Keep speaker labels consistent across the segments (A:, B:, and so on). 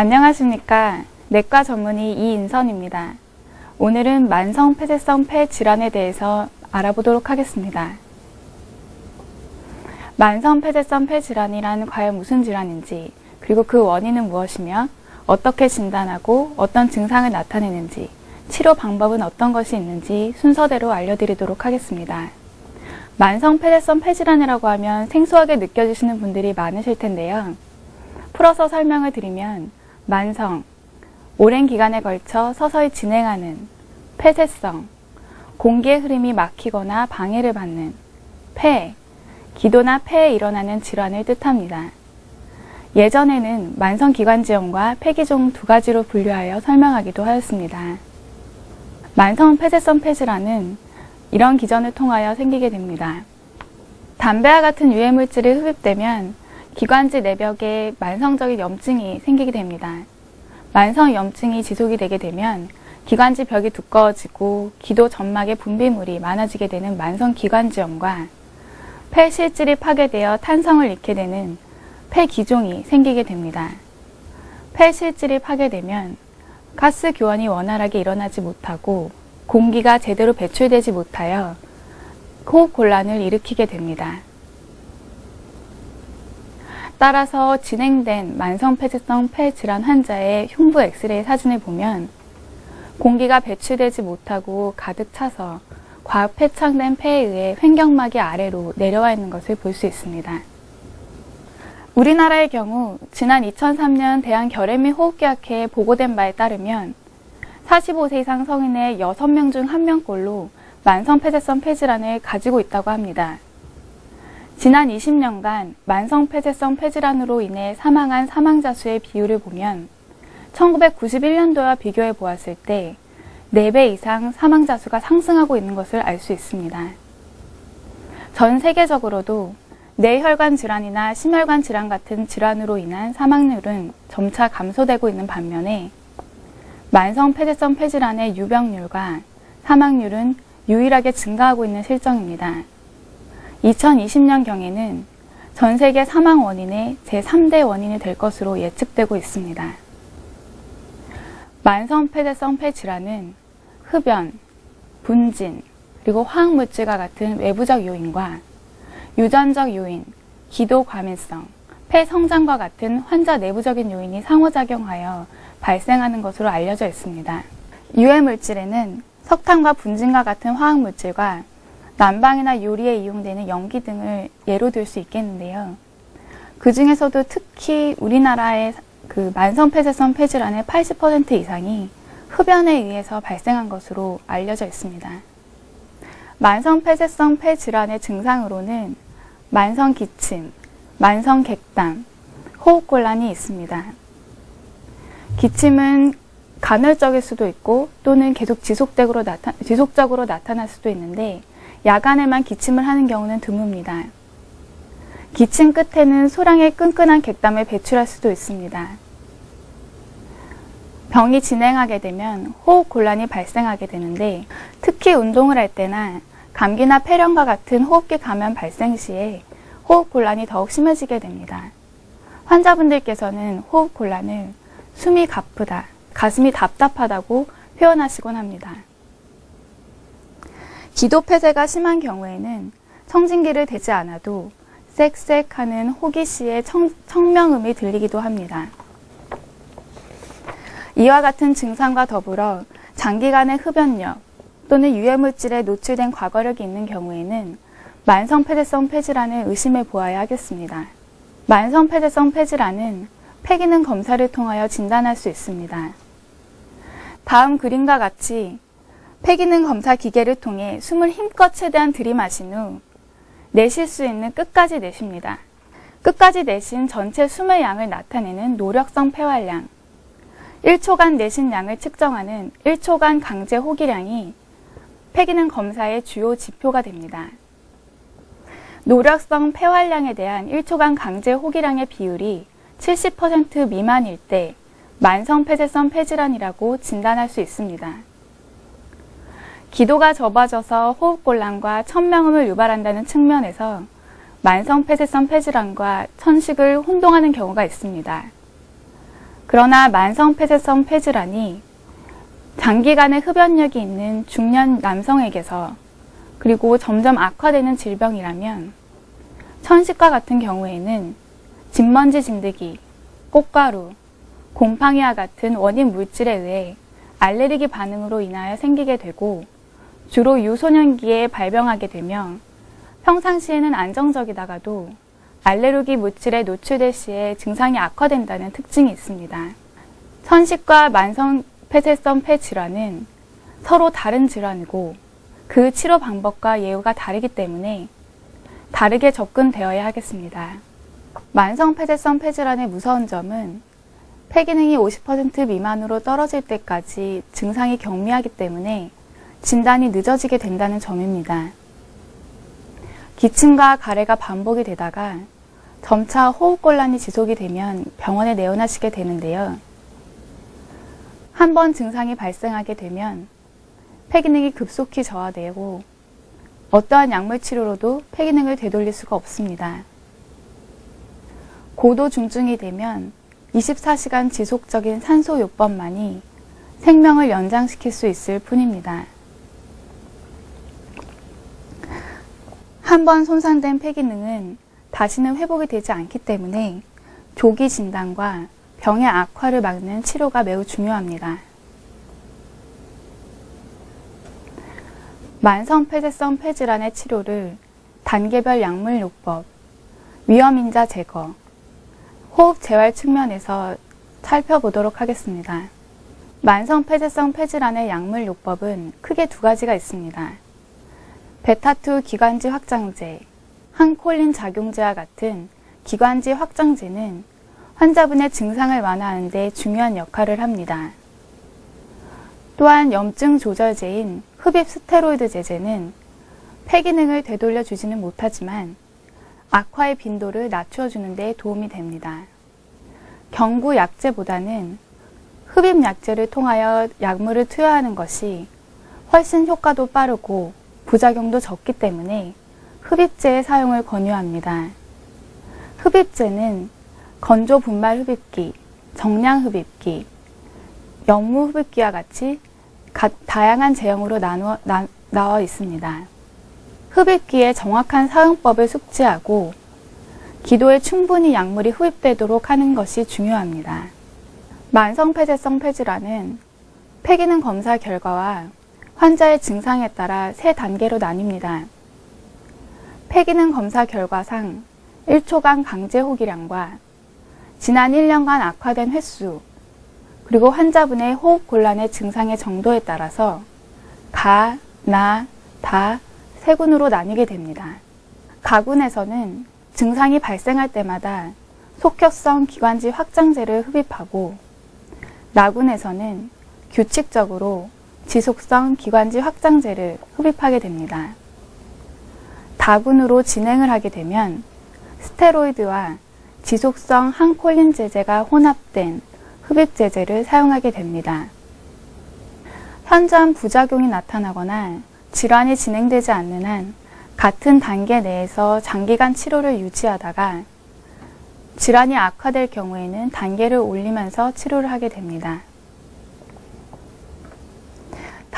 A: 안녕하십니까. 내과 전문의 이인선입니다. 오늘은 만성 폐쇄성 폐 질환에 대해서 알아보도록 하겠습니다. 만성 폐쇄성 폐 질환이란 과연 무슨 질환인지, 그리고 그 원인은 무엇이며, 어떻게 진단하고 어떤 증상을 나타내는지, 치료 방법은 어떤 것이 있는지 순서대로 알려드리도록 하겠습니다. 만성 폐쇄성 폐질환이라고 하면 생소하게 느껴지시는 분들이 많으실 텐데요. 풀어서 설명을 드리면 만성, 오랜 기간에 걸쳐 서서히 진행하는 폐쇄성, 공기의 흐름이 막히거나 방해를 받는 폐, 기도나 폐에 일어나는 질환을 뜻합니다. 예전에는 만성기관지염과 폐기종 두 가지로 분류하여 설명하기도 하였습니다. 만성 폐쇄성 폐질환은 이런 기전을 통하여 생기게 됩니다. 담배와 같은 유해물질이 흡입되면 기관지 내벽에 만성적인 염증이 생기게 됩니다. 만성 염증이 지속이 되게 되면 기관지 벽이 두꺼워지고 기도 점막에 분비물이 많아지게 되는 만성 기관지염과 폐 실질이 파괴되어 탄성을 잃게 되는 폐 기종이 생기게 됩니다. 폐 실질이 파괴되면 가스 교환이 원활하게 일어나지 못하고 공기가 제대로 배출되지 못하여 호흡 곤란을 일으키게 됩니다. 따라서 진행된 만성 폐쇄성 폐질환 환자의 흉부 엑스레이 사진을 보면 공기가 배출되지 못하고 가득 차서 과폐창된 폐에 의해 횡격막이 아래로 내려와 있는 것을 볼 수 있습니다. 우리나라의 경우 지난 2003년 대한결핵 및호흡기학회에 보고된 바에 따르면 45세 이상 성인의 6명 중 1명꼴로 만성 폐쇄성 폐질환을 가지고 있다고 합니다. 지난 20년간 만성 폐쇄성 폐질환으로 인해 사망한 사망자 수의 비율을 보면 1991년도와 비교해 보았을 때 4배 이상 사망자 수가 상승하고 있는 것을 알 수 있습니다. 전 세계적으로도 뇌혈관 질환이나 심혈관 질환 같은 질환으로 인한 사망률은 점차 감소되고 있는 반면에 만성 폐쇄성 폐질환의 유병률과 사망률은 유일하게 증가하고 있는 실정입니다. 2020년경에는 전 세계 사망 원인의 제3대 원인이 될 것으로 예측되고 있습니다. 만성 폐쇄성 폐질환은 흡연, 분진, 그리고 화학물질과 같은 외부적 요인과 유전적 요인, 기도 과민성, 폐 성장과 같은 환자 내부적인 요인이 상호작용하여 발생하는 것으로 알려져 있습니다. 유해 물질에는 석탄과 분진과 같은 화학 물질과 난방이나 요리에 이용되는 연기 등을 예로 들 수 있겠는데요. 그 중에서도 특히 우리나라의 그 만성폐쇄성 폐질환의 80% 이상이 흡연에 의해서 발생한 것으로 알려져 있습니다. 만성폐쇄성 폐질환의 증상으로는 만성기침, 만성객담, 호흡곤란이 있습니다. 기침은 간헐적일 수도 있고 또는 계속 지속적으로, 나타, 지속적으로 나타날 수도 있는데 야간에만 기침을 하는 경우는 드뭅니다. 기침 끝에는 소량의 끈끈한 객담을 배출할 수도 있습니다. 병이 진행하게 되면 호흡 곤란이 발생하게 되는데 특히 운동을 할 때나 감기나 폐렴과 같은 호흡기 감염 발생 시에 호흡 곤란이 더욱 심해지게 됩니다. 환자분들께서는 호흡 곤란을 숨이 가쁘다, 가슴이 답답하다고 표현하시곤 합니다. 기도 폐쇄가 심한 경우에는 청진기를 대지 않아도 쌕쌕 하는 호기 씨의 청, 청명음이 들리기도 합니다. 이와 같은 증상과 더불어 장기간의 흡연력 또는 유해물질에 노출된 과거력이 있는 경우에는 만성 폐쇄성 폐질환을 의심해 보아야 하겠습니다. 만성 폐쇄성 폐질환은 폐기능 검사를 통하여 진단할 수 있습니다. 다음 그림과 같이 폐기능 검사 기계를 통해 숨을 힘껏 최대한 들이마신 후 내쉴 수 있는 끝까지 내쉽니다. 끝까지 내신 전체 숨의 양을 나타내는 노력성 폐활량, 1초간 내신 양을 측정하는 1초간 강제 호기량이 폐기능 검사의 주요 지표가 됩니다. 노력성 폐활량에 대한 1초간 강제 호기량의 비율이 70% 미만일 때 만성 폐쇄성 폐질환이라고 진단할 수 있습니다. 기도가 좁아져서 호흡곤란과 천명음을 유발한다는 측면에서 만성 폐쇄성 폐질환과 천식을 혼동하는 경우가 있습니다. 그러나 만성 폐쇄성 폐질환이 장기간의 흡연력이 있는 중년 남성에게서 그리고 점점 악화되는 질병이라면 천식과 같은 경우에는 진먼지 진드기, 꽃가루, 곰팡이와 같은 원인 물질에 의해 알레르기 반응으로 인하여 생기게 되고 주로 유소년기에 발병하게 되며 평상시에는 안정적이다가도 알레르기 물질에 노출될 시에 증상이 악화된다는 특징이 있습니다. 천식과 만성 폐쇄성 폐 질환은 서로 다른 질환이고 그 치료 방법과 예후가 다르기 때문에 다르게 접근되어야 하겠습니다. 만성 폐쇄성 폐 질환의 무서운 점은 폐 기능이 50% 미만으로 떨어질 때까지 증상이 경미하기 때문에 진단이 늦어지게 된다는 점입니다. 기침과 가래가 반복이 되다가 점차 호흡곤란이 지속이 되면 병원에 내원하시게 되는데요. 한 번 증상이 발생하게 되면 폐 기능이 급속히 저하되고 어떠한 약물 치료로도 폐 기능을 되돌릴 수가 없습니다. 고도 중증이 되면 24시간 지속적인 산소 요법만이 생명을 연장시킬 수 있을 뿐입니다. 한 번 손상된 폐 기능은 다시는 회복이 되지 않기 때문에 조기 진단과 병의 악화를 막는 치료가 매우 중요합니다. 만성 폐쇄성 폐질환의 치료를 단계별 약물 요법, 위험인자 제거, 호흡 재활 측면에서 살펴보도록 하겠습니다. 만성 폐쇄성 폐질환의 약물 요법은 크게 두 가지가 있습니다. 베타2 기관지 확장제, 항콜린 작용제와 같은 기관지 확장제는 환자분의 증상을 완화하는 데 중요한 역할을 합니다. 또한 염증 조절제인 흡입 스테로이드 제제는 폐 기능을 되돌려 주지는 못하지만 악화의 빈도를 낮춰 주는 데 도움이 됩니다. 경구 약제보다는 흡입 약제를 통하여 약물을 투여하는 것이 훨씬 효과도 빠르고 부작용도 적기 때문에 흡입제의 사용을 권유합니다. 흡입제는 건조 분말 흡입기, 정량 흡입기, 연무 흡입기와 같이 가, 다양한 제형으로 나누어, 나, 나와 있습니다. 흡입기의 정확한 사용법을 숙지하고 기도에 충분히 약물이 흡입되도록 하는 것이 중요합니다. 만성 폐쇄성 폐질환은 폐기능 검사 결과와 환자의 증상에 따라 세 단계로 나뉩니다. 폐기능 검사 결과상 1초간 강제 호기량과 지난 1년간 악화된 횟수, 그리고 환자분의 호흡 곤란의 증상의 정도에 따라서 가, 나, 다, 세 군으로 나뉘게 됩니다. 가군에서는 증상이 발생할 때마다 속혈성 기관지 확장제를 흡입하고 나군에서는 규칙적으로 지속성 기관지 확장제를 흡입하게 됩니다. 다군으로 진행을 하게 되면 스테로이드와 지속성 항콜린 제제가 혼합된 흡입 제제를 사용하게 됩니다. 현저한 부작용이 나타나거나 질환이 진행되지 않는 한 같은 단계 내에서 장기간 치료를 유지하다가 질환이 악화될 경우에는 단계를 올리면서 치료를 하게 됩니다.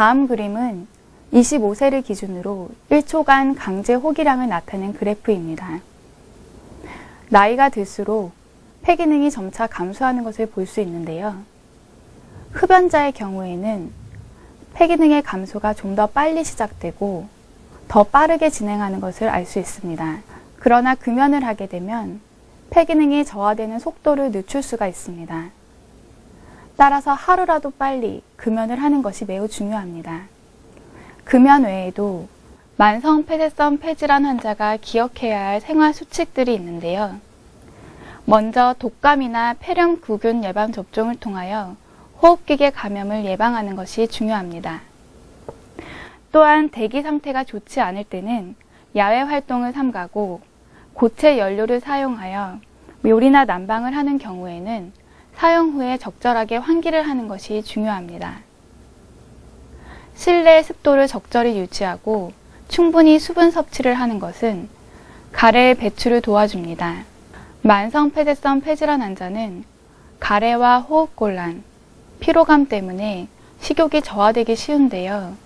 A: 다음 그림은 25세를 기준으로 1초간 강제 호기량을 나타낸 그래프입니다. 나이가 들수록 폐 기능이 점차 감소하는 것을 볼 수 있는데요. 흡연자의 경우에는 폐 기능의 감소가 좀 더 빨리 시작되고 더 빠르게 진행하는 것을 알 수 있습니다. 그러나 금연을 하게 되면 폐 기능이 저하되는 속도를 늦출 수가 있습니다. 따라서 하루라도 빨리 금연을 하는 것이 매우 중요합니다. 금연 외에도 만성 폐쇄성 폐질환 환자가 기억해야 할 생활 수칙들이 있는데요. 먼저 독감이나 폐렴 구균 예방 접종을 통하여 호흡기계 감염을 예방하는 것이 중요합니다. 또한 대기 상태가 좋지 않을 때는 야외 활동을 삼가고 고체 연료를 사용하여 요리나 난방을 하는 경우에는 사용 후에 적절하게 환기를 하는 것이 중요합니다. 실내 습도를 적절히 유지하고 충분히 수분 섭취를 하는 것은 가래의 배출을 도와줍니다. 만성 폐쇄성 폐질환 환자는 가래와 호흡곤란, 피로감 때문에 식욕이 저하되기 쉬운데요.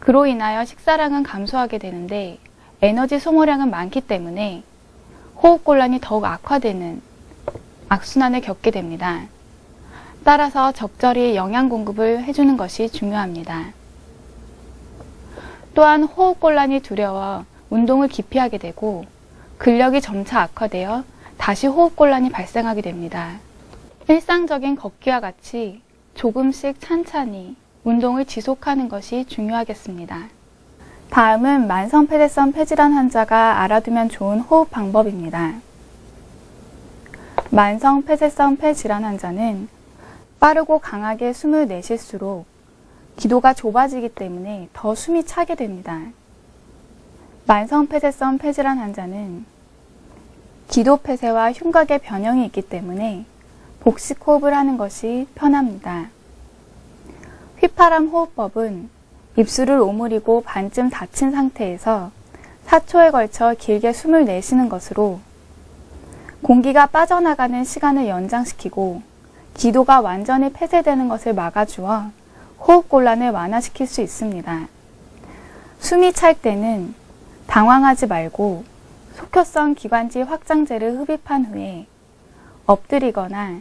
A: 그로 인하여 식사량은 감소하게 되는데 에너지 소모량은 많기 때문에 호흡곤란이 더욱 악화되는 악순환을 겪게 됩니다. 따라서 적절히 영양 공급을 해주는 것이 중요합니다. 또한 호흡곤란이 두려워 운동을 기피하게 되고 근력이 점차 악화되어 다시 호흡곤란이 발생하게 됩니다. 일상적인 걷기와 같이 조금씩 찬찬히 운동을 지속하는 것이 중요하겠습니다. 다음은 만성 폐쇄성 폐질환 환자가 알아두면 좋은 호흡 방법입니다. 만성 폐쇄성 폐질환 환자는 빠르고 강하게 숨을 내쉴수록 기도가 좁아지기 때문에 더 숨이 차게 됩니다. 만성 폐쇄성 폐질환 환자는 기도 폐쇄와 흉곽의 변형이 있기 때문에 복식 호흡을 하는 것이 편합니다. 휘파람 호흡법은 입술을 오므리고 반쯤 닫힌 상태에서 4초에 걸쳐 길게 숨을 내쉬는 것으로 공기가 빠져나가는 시간을 연장시키고 기도가 완전히 폐쇄되는 것을 막아주어 호흡곤란을 완화시킬 수 있습니다. 숨이 찰 때는 당황하지 말고 속효성 기관지 확장제를 흡입한 후에 엎드리거나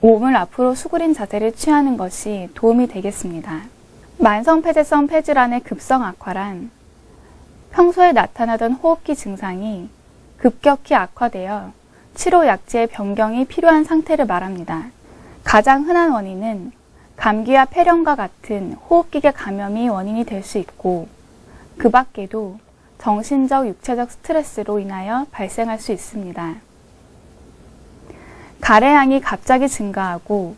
A: 몸을 앞으로 수그린 자세를 취하는 것이 도움이 되겠습니다. 만성폐쇄성 폐질환의 급성 악화란 평소에 나타나던 호흡기 증상이 급격히 악화되어 치료 약제의 변경이 필요한 상태를 말합니다. 가장 흔한 원인은 감기와 폐렴과 같은 호흡기계 감염이 원인이 될 수 있고 그 밖에도 정신적, 육체적 스트레스로 인하여 발생할 수 있습니다. 가래양이 갑자기 증가하고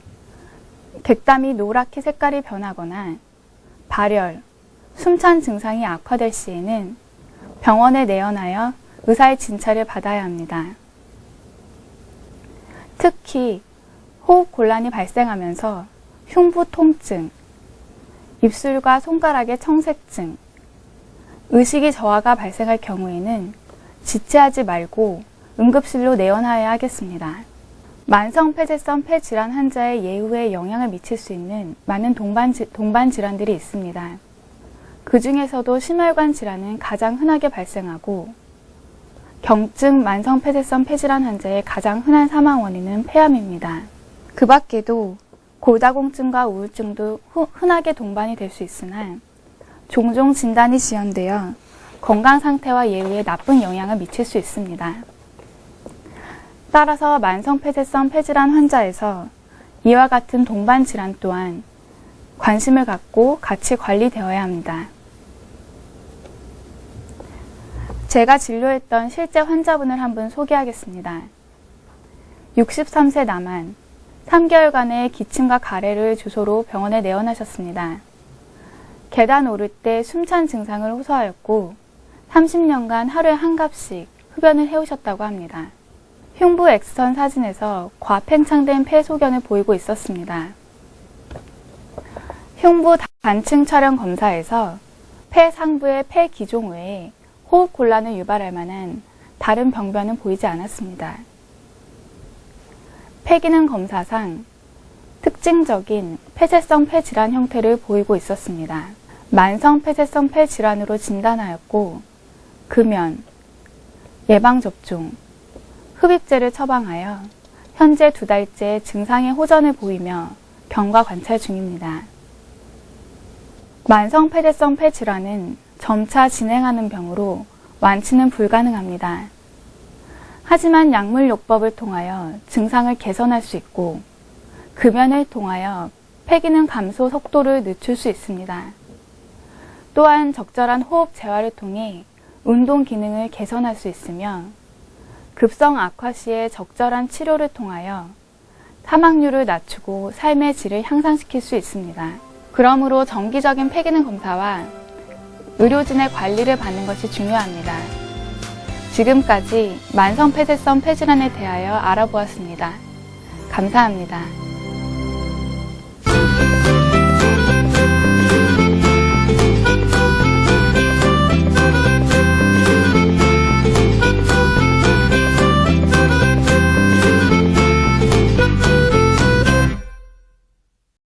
A: 객담이 노랗게 색깔이 변하거나 발열, 숨찬 증상이 악화될 시에는 병원에 내원하여 의사의 진찰을 받아야 합니다. 특히 호흡 곤란이 발생하면서 흉부 통증, 입술과 손가락의 청색증, 의식이 저하가 발생할 경우에는 지체하지 말고 응급실로 내원하여야 하겠습니다. 만성 폐쇄성 폐질환 환자의 예후에 영향을 미칠 수 있는 많은 동반, 지- 동반 질환들이 있습니다. 그 중에서도 심혈관 질환은 가장 흔하게 발생하고 경증 만성 폐쇄성 폐질환 환자의 가장 흔한 사망 원인은 폐암입니다. 그 밖에도 골다공증과 우울증도 후- 흔하게 동반이 될 수 있으나 종종 진단이 지연되어 건강 상태와 예후에 나쁜 영향을 미칠 수 있습니다. 따라서 만성 폐쇄성 폐질환 환자에서 이와 같은 동반 질환 또한 관심을 갖고 같이 관리되어야 합니다. 제가 진료했던 실제 환자분을 한 분 소개하겠습니다. 63세 남한, 3개월간의 기침과 가래를 주소로 병원에 내원하셨습니다. 계단 오를 때 숨찬 증상을 호소하였고 30년간 하루에 한 갑씩 흡연을 해오셨다고 합니다. 흉부 엑스선 사진에서 과팽창된 폐 소견을 보이고 있었습니다. 흉부 단층 촬영 검사에서 폐 상부의 폐 기종 외에 호흡 곤란을 유발할 만한 다른 병변은 보이지 않았습니다. 폐기능 검사상 특징적인 폐쇄성 폐질환 형태를 보이고 있었습니다. 만성 폐쇄성 폐질환으로 진단하였고 금연, 예방접종, 흡입제를 처방하여 현재 두 달째 증상의 호전을 보이며 경과 관찰 중입니다. 만성 폐쇄성 폐질환은 점차 진행하는 병으로 완치는 불가능합니다. 하지만 약물요법을 통하여 증상을 개선할 수 있고 금연을 통하여 폐기능 감소 속도를 늦출 수 있습니다. 또한 적절한 호흡 재활을 통해 운동 기능을 개선할 수 있으며 급성 악화 시에 적절한 치료를 통하여 사망률을 낮추고 삶의 질을 향상시킬 수 있습니다. 그러므로 정기적인 폐기능 검사와 의료진의 관리를 받는 것이 중요합니다. 지금까지 만성 폐쇄성 폐질환에 대하여 알아보았습니다. 감사합니다.